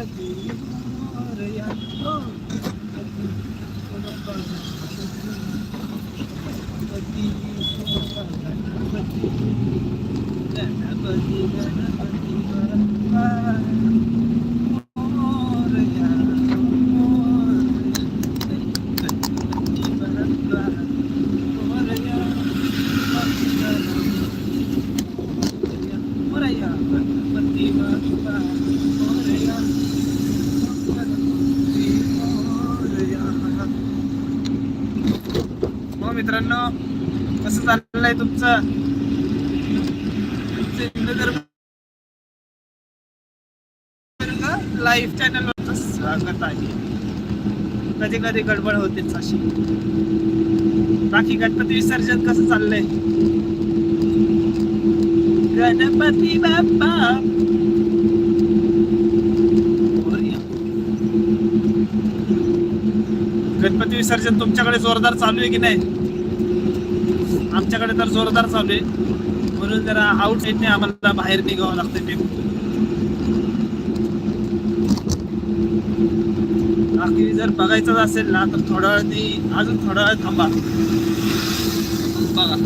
मंगलमूर्ती मोरया हो. गणपती गणपती गणपती गणपती बाप्पा मोरया मोरया गणपती बाप्पा मोरया मोरया गणपती बाप्पा मोरया गणपती मोरया हो मित्रांनो कसं चाललंय तुमचं लाईव्ह चॅनलवर स्वागत आहे. कधी कधी गडबड होतेच अशी. बाकी गणपती विसर्जन कसं चाललंय? गणपती बाप्पा. गणपती विसर्जन तुमच्याकडे जोरदार चालू आहे की नाही? आमच्याकडे तर जोरदार चालू आहे. म्हणून जरा आउट साईडने आम्हाला बाहेर निघावं लागतं ते. बाकी जर बघायचंच असेल ना तर थोडा वेळ अजून थोडा वेळ थांबा. बघा.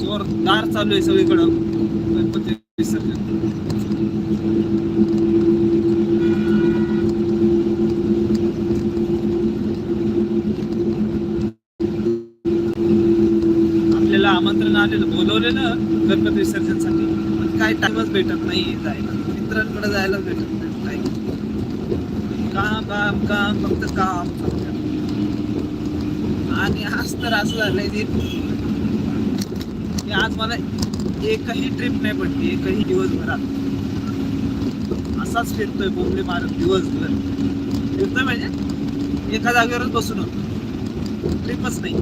जोरदार चालू आहे सगळीकडं. गणपती विसर्जन. आपल्याला आमंत्रण आलेलं बोलवलेलं गणपती विसर्जनसाठी. काय टाइमच भेटत नाही जायला. मित्रांकडे जायला भेटत नाही. काही काम काम काम फक्त काम आणि आज तर असं झालंय की आज मला एकही ट्रिप नाही पडली एकही दिवसभरात. असाच फिरतोय बोंबले मारत दिवसभर. फिरतोय म्हणजे एका जागेवरच बसून होतो. ट्रिपच नाही.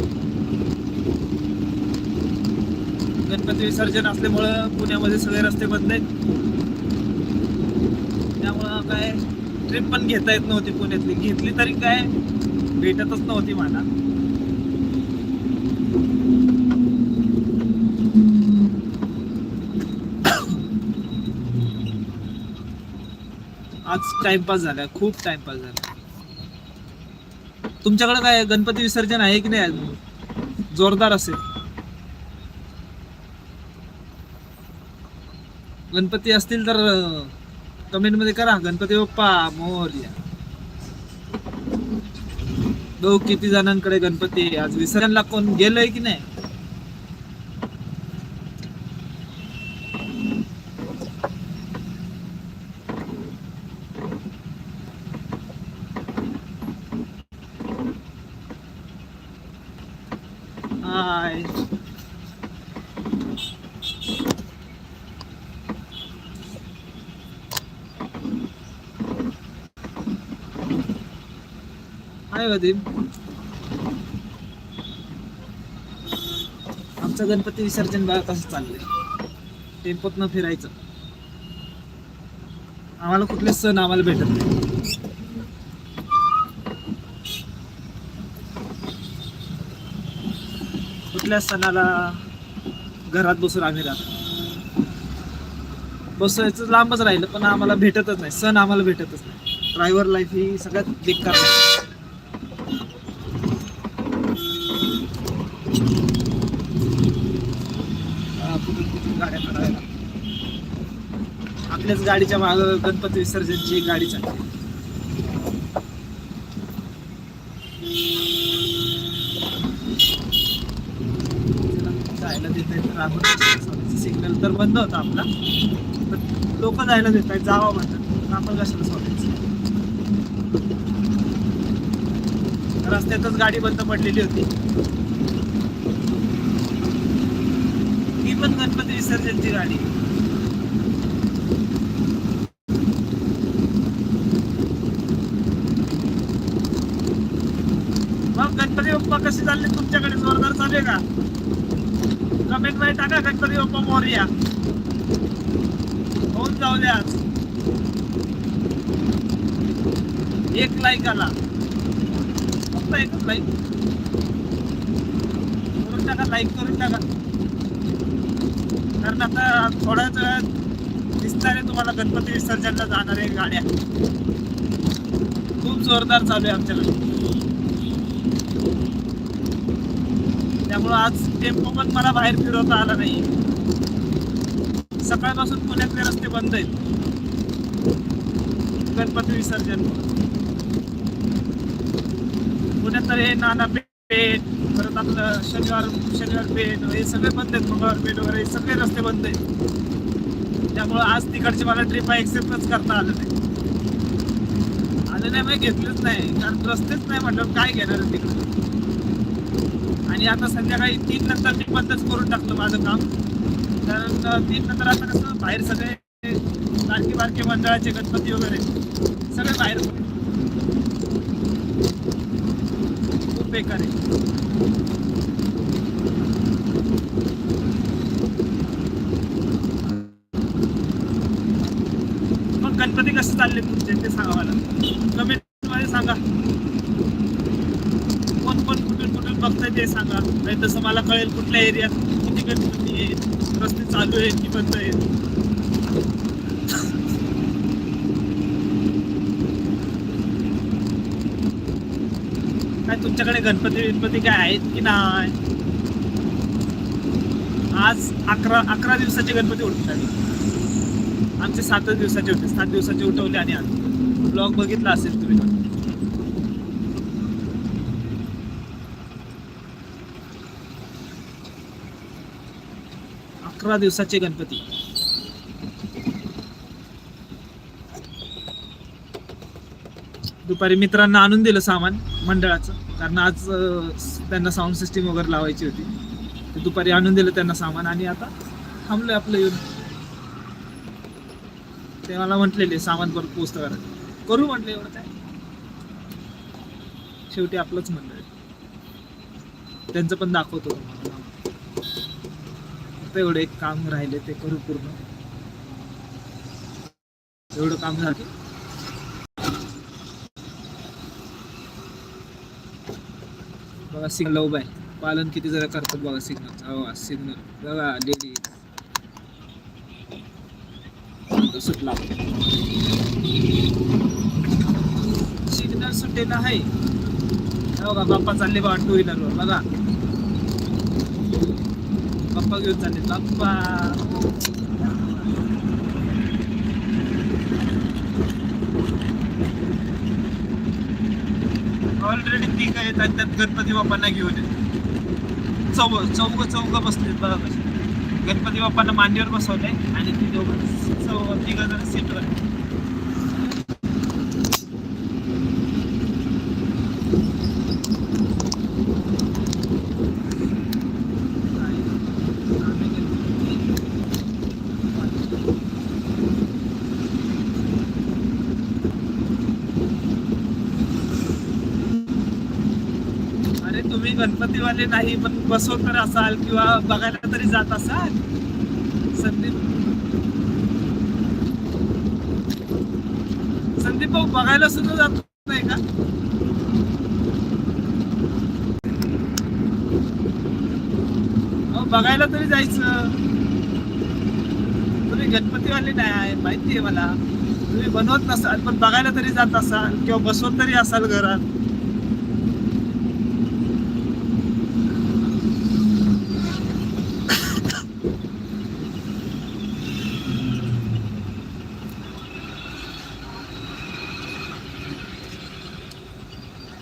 गणपती विसर्जन असल्यामुळं पुण्यामध्ये सगळे रस्ते बंद आहेत. त्यामुळं काय ट्रिप पण घेता येत नव्हती पुण्यातली. घेतली तरी काय भेटतच नव्हती मला आज टाइमपास झाला खूप टाइमपास झाला. तुमच्याकडे काय गणपती विसर्जन आहे की नाही जोरदार असेल. गणपती असतील तर कमेंटमध्ये करा. गणपती बाप्पा मोर्या. बघू किती जणांकडे गणपती. आज विसर्जनला कोण गेलंय की नाही? हाय आमचं गणपती विसर्जन बघा कसं चाललंय. टेम्पोत न फिरायचं. आम्हाला कुठले सण आम्हाला भेटत नाही. कुठल्या सणाला घरात बसून आम्ही राहतो. बसायचं लांबच राहिलं पण आम्हाला भेटतच नाही. सण आम्हाला भेटतच नाही. ड्रायव्हर लाईफ ही सगळ्यात बेकार आहे. हा, कुठून कुठून गाड्या काढायला. आपल्याच गाडीच्या माग गणपती विसर्जनची एक गाडी चालते जायला देत तर आपण सिग्नल तर बंद होता आपला. पण लोक जायला देत नाही जावा म्हणतात. आपण कशाला सोडायचं? रस्त्यातच गाडी बंद पडलेली होती. ती पण गणपती विसर्जनची गाडी मग गणपती बाप्पा कसे चालले तुमच्याकडे जोरदार चालू आहे फॅक्टरी टाका गणपती बाप्पा मोरया. होऊन जाऊ द्या. एक लाईक आला. फक्त एकच लाईक करून टाका लाईक करून टाका. कारण आता थोड्याच वेळात दिसणार आहे तुम्हाला गणपती विसर्जनला जाणाऱ्या गाड्या. खूप जोरदार चालू आहे आमच्याकडे. त्यामुळं आज टेम्पो पण मला बाहेर फिरवता आला नाही. सकाळपासून पुण्यातले रस्ते बंद आहेत. गणपती विसर्जन. पुण्यात तर हे नाना पेठ परत आपलं शनिवार शनिवार पेठ हे सगळे बंद आहेत. मंगळवार पेठ वगैरे हे सगळे रस्ते बंद आहेत. त्यामुळं आज तिकडची मला ट्रिप एक्सेप्टच करता आलं नाही. आलं नाही म्हणजे घेतलंच नाही. कारण रस्तेच नाही म्हटलं काय घेणार तिकडे? आणि आता संध्याकाळी तीन नंतर मी बंदच करून टाकलं माझं काम. कारण तीन नंतर आता कसं बाहेर सगळे बारके बारके मंडळाचे गणपती वगैरे सगळे बाहेर. खूप बेकार आहे. मग गणपती कसे चालले तुमचे? ते सांगा मला. कमेंटमध्ये सांगा कोण कोण कुठून कुठून बघताय ते सांगा नाही तसं मला कळेल कुठल्या एरियात किती गणपती आहेत रस्ते चालू आहेत की बंद आहेत. काय तुमच्याकडे गणपती गणपती काय आहेत की नाही? आज अकरा अकरा दिवसाचे गणपती उठतात. आमचे सातच दिवसाचे होते. सात दिवसाचे उठवले आणि आज ब्लॉग बघितला असेल तुम्ही. अकरा दिवसाचे गणपती. दुपारी मित्रांना आणून दिलं सामान मंडळाचं कारण आज त्यांना साऊंड सिस्टीम वगैरे लावायची होती. ते दुपारी आणून दिलं त्यांना सामान आणि आता थांबलोय आपलं येऊन. ते मला म्हटलेले सामान परत पोचत करा करू म्हटलं एवढं काय? शेवटी आपलंच मंडळ त्यांचं पण दाखवतो तुम्हाला एवढं एक काम राहिले ते करू पूर्ण. एवढं काम झालं बघा सिग्नल उभा आहे. पालन किती जरा करतात बघा सिग्नल हवा सिग्नल बघा लेडी सुटला. सिग्नल सुटेला आहे. बघा बाप्पा चालले बघा टू व्हीलरवर बघा. बाप्पा घेऊन चालले बाप्पा ऑलरेडी ती काय येतात त्यात गणपती बाप्पांना घेऊन येत चौ चौक चौक बसले बघा कसे गणपती बाप्पांना मांडीवर बसवले आणि ती दोघं चौ तिघ जण सीटवर अरे तुम्ही गणपतीवाले नाही पण बसवत तर असाल किंवा बघायला तरी जात असाल? संदीप? संदीप भाऊ बघायला सुद्धा जात नाही का? अहो, बघायला तरी जायचं. तुम्ही गणपतीवाले नाही आहे माहिती आहे मला. तुम्ही बनवत नसाल पण बघायला तरी जात असाल किंवा बसवत तरी असाल घरात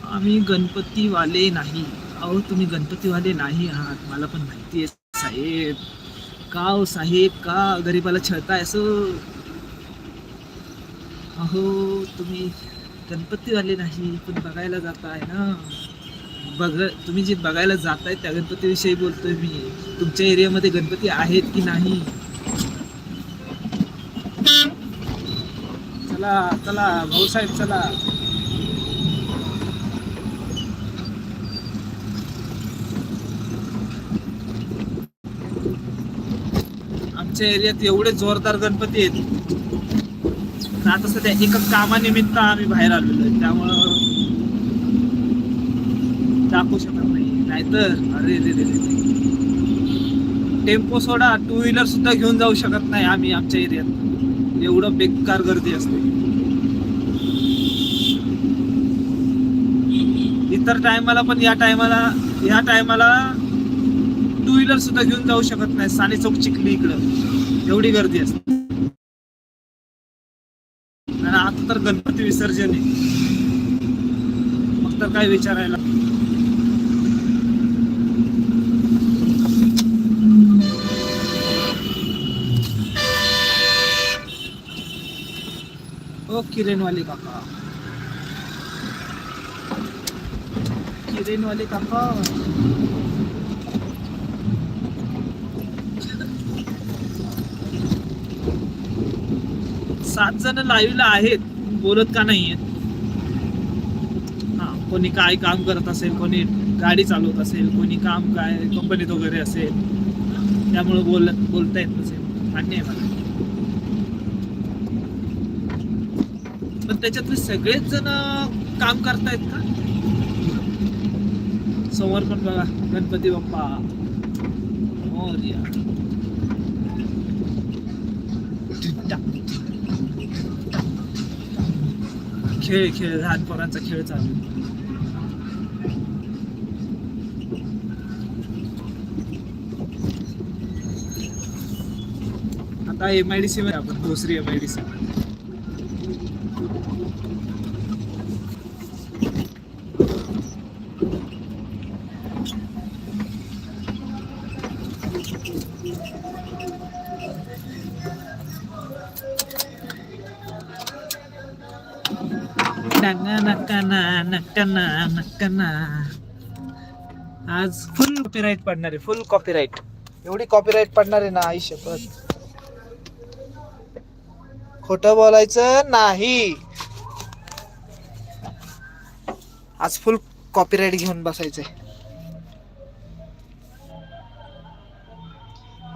आम्ही गणपतीवाले नाही. अहो तुम्ही गणपतीवाले नाही आहात. मला पण माहिती आहे साहेब. का ओ साहेब? का गरीबाला छळताय असं? अहो तुम्ही गणपतीवाले नाही पण बघायला जाताय ना. बघ तुम्ही जे बघायला जाताय त्या गणपतीविषयी बोलतोय मी. तुमच्या एरियामध्ये गणपती आहेत की नाही? चला चला भाऊसाहेब चला. आमच्या एरियात एवढे जोरदार गणपती आहेत. आता सध्या एका कामानिमित्त आम्ही बाहेर आलेलो आहे. त्यामुळं दाखवू शकत नाही. नाहीतर अरे रे रे रे टेम्पो सोडा टू व्हीलर सुद्धा घेऊन जाऊ शकत नाही आम्ही आमच्या एरियात. एवढं बेकार गर्दी असते. इतर टायमाला पण या टायमाला या टायमाला टू व्हीलर सुद्धा घेऊन जाऊ शकत नाही. साने चौक चिखली इकडं. एवढी गर्दी असते. आणि आता तर गणपती विसर्जन आहे. मग तर काय विचारायला? ओ किरेनवाले काका. किरेनवाले काका. सात जण लाईव्हला आहेत. बोलत का नाही आहेत हा कोणी काय काम करत असेल कोणी गाडी चालवत असेल कोणी काम काय कंपनीत वगैरे असेल. त्यामुळे बोलत बोलता येत नसेल. मान्य आहे मला. पण त्याच्यातले सगळेच जण काम करतायत का? समोर पण बघा गणपती बाप्पा. मोरया. खेळ खेळ लहानपणाचा खेळ चालू. आता एम आय डी सी मध्ये आपण दुसरी एम आय डी सी आज फुल कॉपीराईट पडणार आहे फुल कॉपीराईट एवढी कॉपीराईट पडणार आहे ना आई शपथ खोट बोलायचं नाही आज फुल कॉपीराईट घेऊन बसायचंय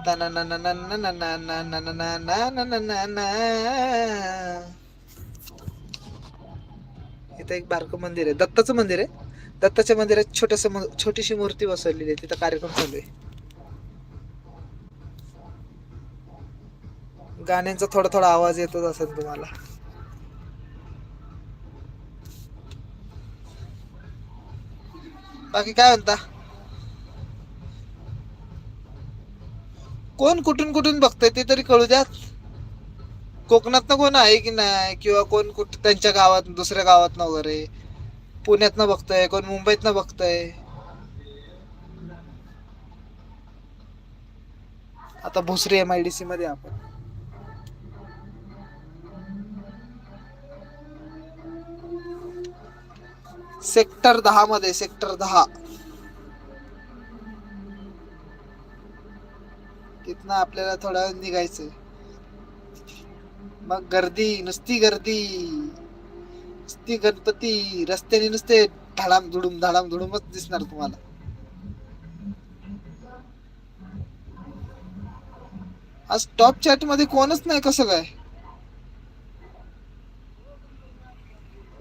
ना ना ना ना ना ना ना ना ना ना ना ना तिथं एक बारकं मंदिर आहे. दत्ताचं मंदिर आहे. दत्ताच्या मंदिरात छोटस छोटीशी मूर्ती बसवलेली आहे. तिथं कार्यक्रम चालू आहे. गाण्यांचा थोडा थोडा आवाज येतोच असेल तुम्हाला. बाकी काय म्हणता? कोण कुठून कुठून बघतंय ते तरी कळू द्या. कोकणात कोण आहे की नाही? किंवा कोण कुठं त्यांच्या गावात दुसऱ्या गावात वगैरे? पुण्यातनं बघतय कोण मुंबईतनं बघतय? आता Bhosari M I D C मध्ये आपण. सेक्टर दहा मध्ये सेक्टर दहा. तिथनं आपल्याला थोडा निघायचंय. मग गर्दी नुसती गर्दी. नुसती गणपती रस्त्याने नुसते धाडाम धुडूम धाडाम धुडूमच दिसणार तुम्हाला. आज टॉप चॅटमध्ये कोणच नाही कसं काय?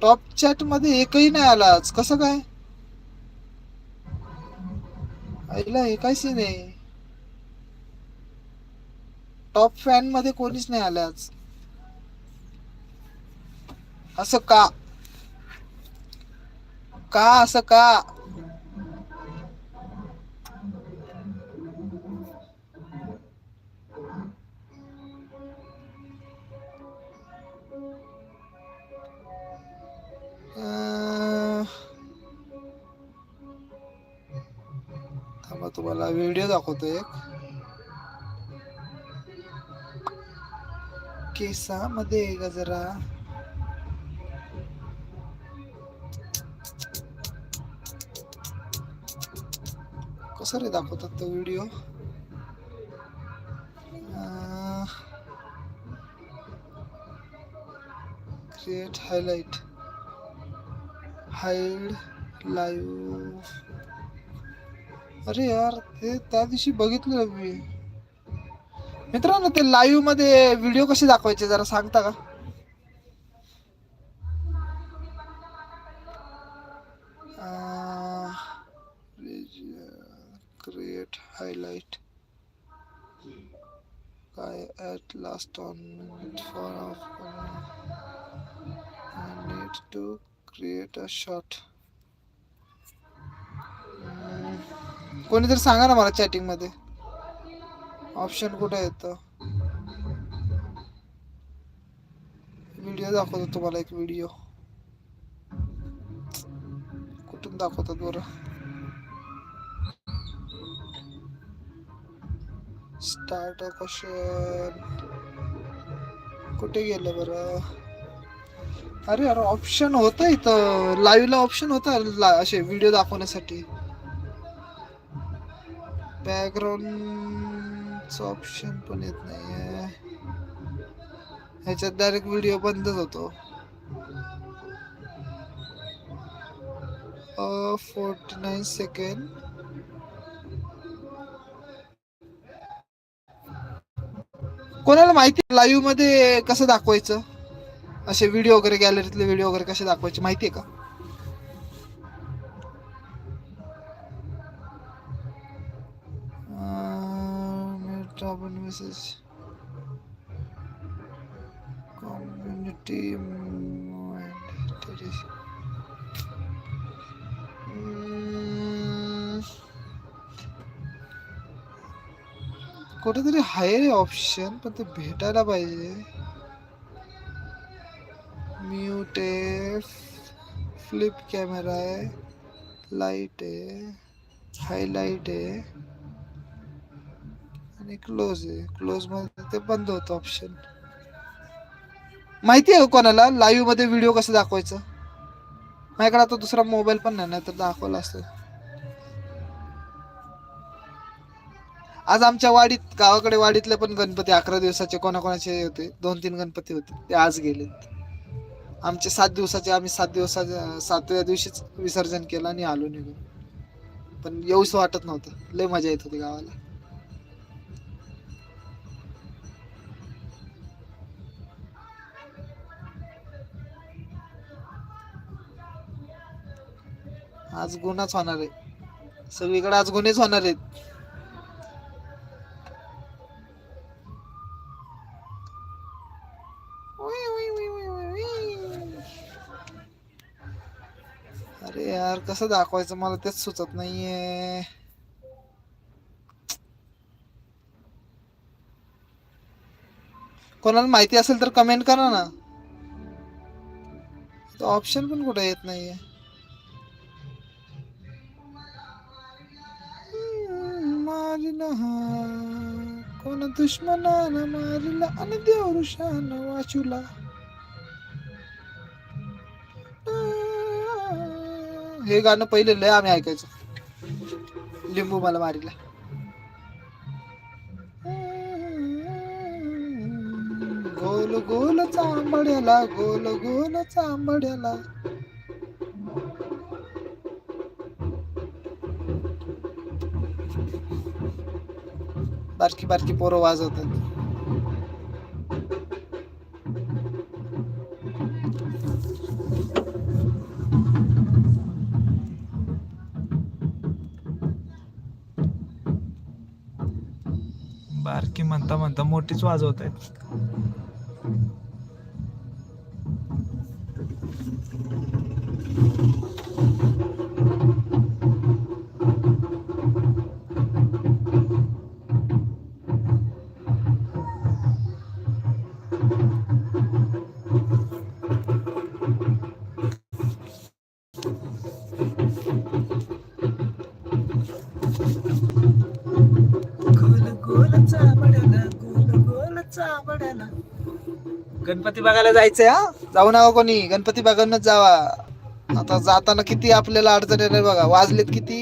टॉप चॅटमध्ये एकही नाही आला आज कसं काय? आईला हे काय सीन आहे? टॉप फॅनमध्ये कोणीच नाही आलं आज. असं का? का असं का? थांबा तुम्हाला व्हिडिओ दाखवतो एक. केसामध्ये गजरा सारे दाखवतात तो video create highlight hide live अरे यार ते त्या दिवशी बघितलं मी. मित्रांनो ते लाईव्हमध्ये व्हिडिओ कसे दाखवायचे जरा सांगता का? क्रिएट हायलाइट काय at last on for off need to create a shot कोणीतरी सांगा ना मला चॅटिंगमध्ये. ऑप्शन कुठे येतं व्हिडिओ दाखवतो तुम्हाला एक व्हिडिओ कुठून दाखवतात बरं? स्टार्ट क्वेश्चन कुठे गेलं बरं? अरे अरे ऑप्शन होतं इथं. लाईव्हला ऑप्शन होतं ला- असे व्हिडिओ दाखवण्यासाठी. बॅकग्राऊंडचं ऑप्शन पण येत नाहीये. ह्याच्यात डायरेक्ट व्हिडिओ बंदच होतो. फोर्टी नाईन सेकंड कोणाला माहिती लाईव्हमध्ये कसं दाखवायचं? असे व्हिडिओ वगैरे गॅलरीतले व्हिडिओ वगैरे कसे दाखवायचे माहिती आहे का? मेसेज कम्युनिटी कुठेतरी आहे ऑप्शन पण ते भेटायला पाहिजे. म्यूट आहे फ्लिप कॅमेरा आहे लाइट आहे हायलाईट आहे आणि क्लोज आहे. क्लोजमध्ये ते बंद होतं ऑप्शन. माहिती आहे कोणाला? लाईव्हमध्ये व्हिडिओ कसं दाखवायचं? माझ्याकडे आता दुसरा मोबाईल पण नाही तर दाखवला असतं आज आमच्या वाडीत गावाकडे वाडीतले पण गणपती अकरा दिवसाचे कोणाकोणाचे होते? दोन तीन गणपती होते. ते आज गेलेत आमचे सात दिवसाचे आम्ही सात दिवसाच्या सातव्या दिवशीच विसर्जन केलं आणि आलो निघून. पण येऊच वाटत नव्हतं. लय मजा येत होती गावाला. आज गुन्हाच होणार आहे. सगळीकडे आज गुन्हेच होणार आहेत. यार कसं दाखवायचं? मला तेच सुचत नाहीये. कोणाला माहिती असेल तर कमेंट करा ना. ऑप्शन पण कुठे येत नाहीये? कोण दुश्मनानं मारिला? आणि देवरुषानं वाचूला. हे गाणं पहिले लय आम्ही ऐकायचो. लिंबू मला मारीला. गोल गोल चांबड्याला गोल गोल चांबड्याला. बारकी बारकी पोरं वाजवतात. म्हणता म्हणता मोठीच वाजवत आहेत गोल गोल गणपती बघायला जायचंय हा? जाऊ नका कोणी. गणपती बघायलाच जावा. आता जाताना किती आपल्याला अडचण येणार बघा. वाजलेत किती?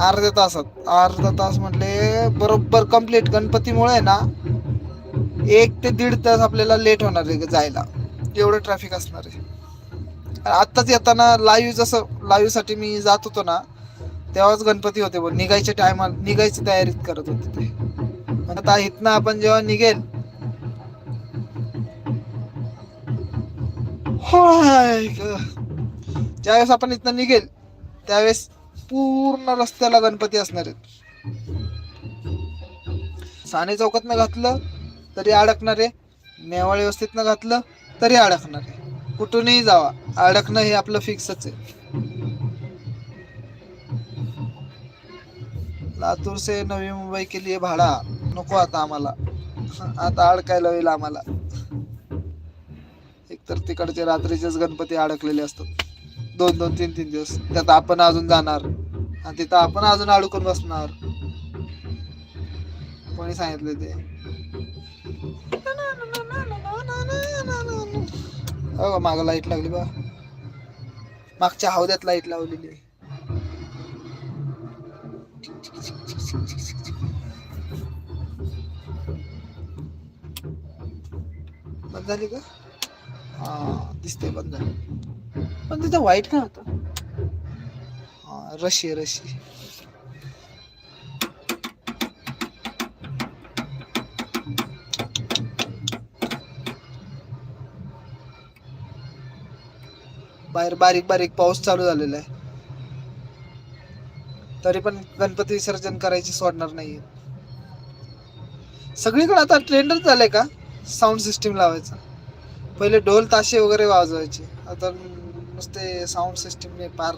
अर्ध्या तासात. अर्धा तास म्हटले बरोबर कंप्लीट गणपतीमुळे ना एक ते दीड तास आपल्याला लेट होणार आहे जायला. एवढं ट्रॅफिक असणार आहे. आत्ताच येताना लाईव्ह जसं लाईव्हसाठी मी जात होतो ना तेव्हाच गणपती होते बघ निघायच्या टायमाला निघायची तयारी करत होते ते. आता इथनं आपण जेव्हा निघेल ग. ज्यावेळेस आपण इथनं निघेल त्यावेळेस पूर्ण रस्त्याला गणपती असणार आहेत. साने चौकातनं घातलं तरी अडकणार आहे. नेवाळ न घातलं तरी अडकणार आहे. कुठूनही जावा. अडकणं हे आपलं फिक्सच आहे. लातूर से नवी मुंबई के लिए भाडा. नको आता आम्हाला. आता अडकायला होईल आम्हाला. एकतर तिकडचे रात्रीचेच गणपती अडकलेले असतात. दोन दोन तीन तीन दिवस. त्यात आपण अजून जाणार. आणि तिथं आपण अजून अडकून बसणार. कोणी सांगितले ते? हो माग लाइट लागली बा. मागच्या हौद्यात लाइट लावलेली. आहे. बंद झाली का? हा दिसते बंद. झाली पण तिथं वाईट काय होतं? हा रशी रशी. बाहेर बारीक बारीक पाऊस चालू झालेला आहे. तरी पण गणपती विसर्जन करायची सोडणार नाहीये. सगळीकडे आता ट्रेंडच झालाय का? साऊंड सिस्टीम लावायचा. पहिले ढोल ताशे वगैरे वाजवायचे. आता नुसते साऊंड सिस्टीमने पार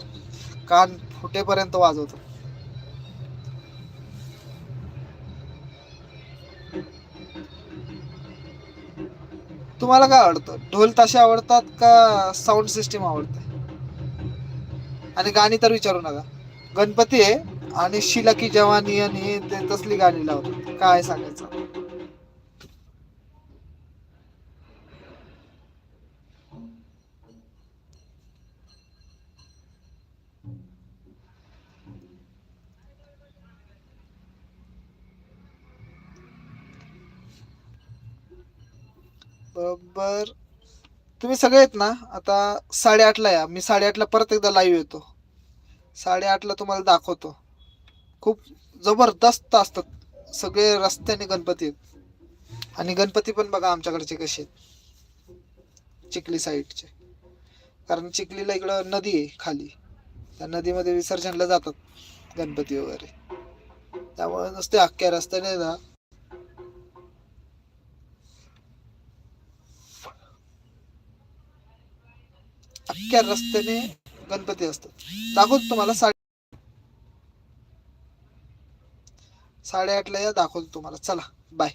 कान फुटेपर्यंत वाजवतो. तुम्हाला काय आवडतं? ढोल ताशे आवडतात का साऊंड सिस्टीम आवडते आणि गाणी तर विचारू नका. गणपती आहे आणि शिला की जवानी आणि ते तसली गाणी लावतात. काय सांगायचं? बरोबर. तुम्ही सगळे आहेत ना? आता साडेआठला या. मी साडेआठला परत एकदा लाईव्ह येतो. साडेआठला तुम्हाला दाखवतो. खूप जबरदस्त असतात. सगळे रस्त्याने गणपती आहेत. आणि गणपती पण बघा आमच्याकडचे कसे आहेत. चिखली साईडचे. कारण चिखलीला इकडं नदी आहे खाली. त्या नदीमध्ये विसर्जनला जातात गणपती वगैरे. त्यामुळे नुसते अख्ख्या रस्त्याने ना अख्ख्या रस्त्याने गणपती असतात. दाखवतो तुम्हाला साडे साडेआठला या दाखवतो तुम्हाला. चला बाय